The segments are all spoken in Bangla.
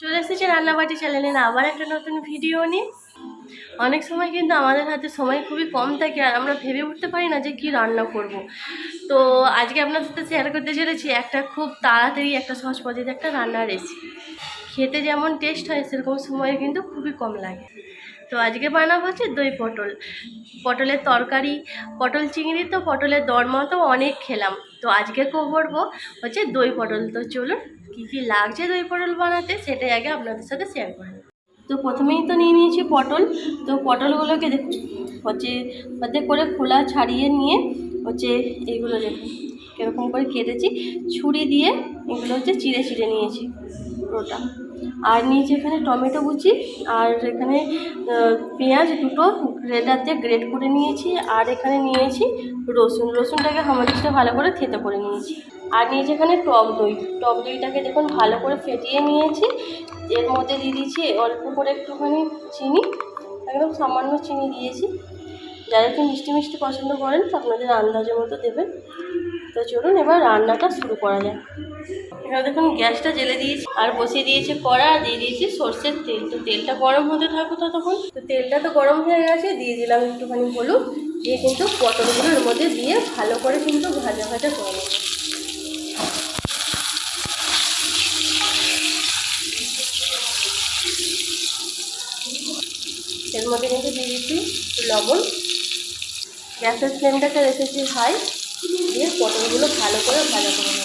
চলে এসেছি রান্নাবাটি চ্যানেলে না, আবার একটা নতুন ভিডিও নিয়ে। অনেক সময় কিন্তু আমাদের হাতে সময় খুবই কম থাকে আর আমরা ভেবে উঠতে পারি না যে কি রান্না করব। তো আজকে আপনার সাথে শেয়ার করতে চলেছি একটা খুব তাড়াতাড়ি একটা সহজ পদ্ধতি একটা রান্নার রেসিপি খেতে যেমন টেস্ট হয়, সেরকম সময় কিন্তু খুবই কম লাগে। তো আজকে বানাবো হচ্ছে দই পটল। পটলের তরকারি, পটল চিংড়ি তো, পটলের দরমা তো অনেক খেলাম। তো আজকে করব হচ্ছে দই পটল। তো চলুন, কী কী লাগছে দই পটল বানাতে সেটাই আগে আপনাদের সাথে শেয়ার করি তো প্রথমেই তো নিয়ে নিয়েছি পটল। তো পটলগুলোকে দেখুন হচ্ছে করে খোলা ছাড়িয়ে নিয়ে হচ্ছে এইগুলো দেখুন কীরকম করে কেটেছি। ছুরি দিয়ে এগুলো হচ্ছে চিড়ে চিড়ে নিয়েছি পুরোটা। আর নিয়েছি এখানে টমেটো কুচি আর এখানে পেঁয়াজ দুটো গ্রেটার দিয়ে গ্রেট করে নিয়েছি আর এখানে নিয়েছি রসুন। রসুনটাকে হামাদিসটা ভালো করে থেতে করে নিয়েছি। আর নিয়েছি এখানে টক দই। টক দইটাকে দেখুন ভালো করে ফেটিয়ে নিয়েছি। এর মধ্যে দিয়ে দিয়েছি অল্প করে একটুখানি চিনি, একদম সামান্য চিনি দিয়েছি। যারা একটু মিষ্টি মিষ্টি পছন্দ করেন আপনাদের আন্দাজের মতো দেবেন। তো চলুন এবার রান্নাটা শুরু করা যাক। এবার দেখুন গ্যাসটা জেলে দিয়েছি। আর বসিয়ে দিয়েছি কড়া দিয়ে দিয়েছি সর্ষের তেল। তো তেলটা গরম হতে থাকো ততক্ষণ। তো তেলটা তো গরম হয়ে গেছে, দিয়ে দিলাম একটুখানি হলুদ। দিয়ে কিন্তু পটলগুলোর মধ্যে দিয়ে ভালো করে কিন্তু ভাজা ভাজা করে এর মধ্যে কিন্তু দিয়ে দিচ্ছি লবণ। গ্যাসের ফ্লেমটাকে রেখেছি হাই। দিয়ে পটলগুলো ভালো করে ভাজা করে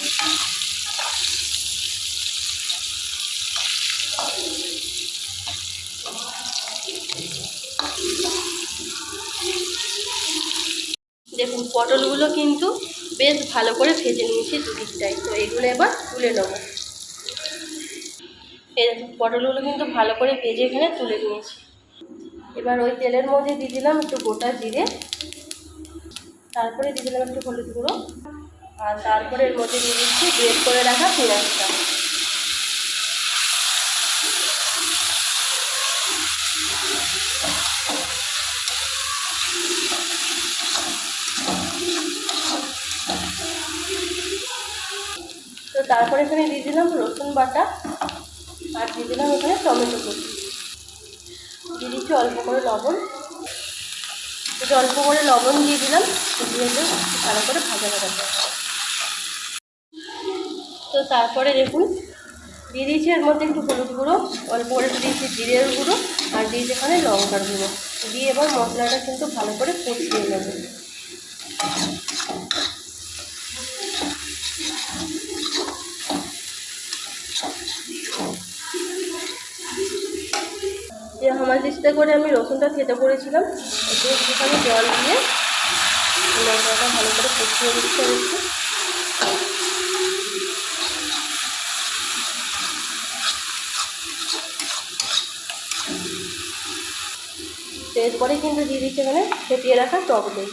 দেখুন, পটলগুলো কিন্তু বেশ ভালো করে ভেজে নিয়েছি দুদিকটাই। তো এগুলো এবার তুলে নেব। এই দেখুন, পটলগুলো কিন্তু ভালো করে ভেজে এখানে তুলে নিয়েছি। এবার ওই তেলের মধ্যে দিয়ে দিলাম একটু গোটা জিরে, তারপরে দিয়ে দিলাম একটু হলুদ গুঁড়ো, আর তারপরে এর মধ্যে দিয়ে দিচ্ছি বের করে রাখা পেঁয়াজটা। তারপরে এখানে দিয়ে দিলাম রসুন বাটা আর দিয়ে দিলাম এখানে টমেটো কুচি। দিয়ে দিচ্ছি অল্প করে লবণ। একটু অল্প করে লবণ দিয়ে দিলাম, দিয়ে দিয়ে ভালো করে ভাজা ভাজা। তো তারপরে দেখুন, দিয়ে দিয়েছি এর মধ্যে একটু হলুদ গুঁড়ো, অল্প করে দিয়েছি জিরের গুঁড়ো আর দিয়েছি এখানে লঙ্কার গুঁড়ো। দিয়ে এবার মশলাটা কিন্তু ভালো করে কষিয়ে নেব। যে চেষ্টা করে আমি রসুনটা খেতে পড়েছিলাম একটুখানি জল দিয়ে মশলাটা ভালো করে কষিয়ে দিতে হচ্ছে তো এরপরে কিন্তু দিয়ে দিচ্ছে এখানে ফেটিয়ে রাখা টক দই।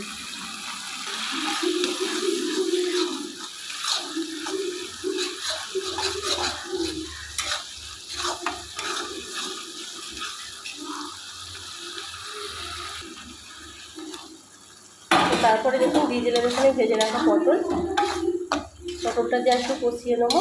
তারপরে দেখুন ডিজেলের দিলাম ভেজে রাখা পটল। পটলটা দিয়ে একটু কষিয়ে নেব।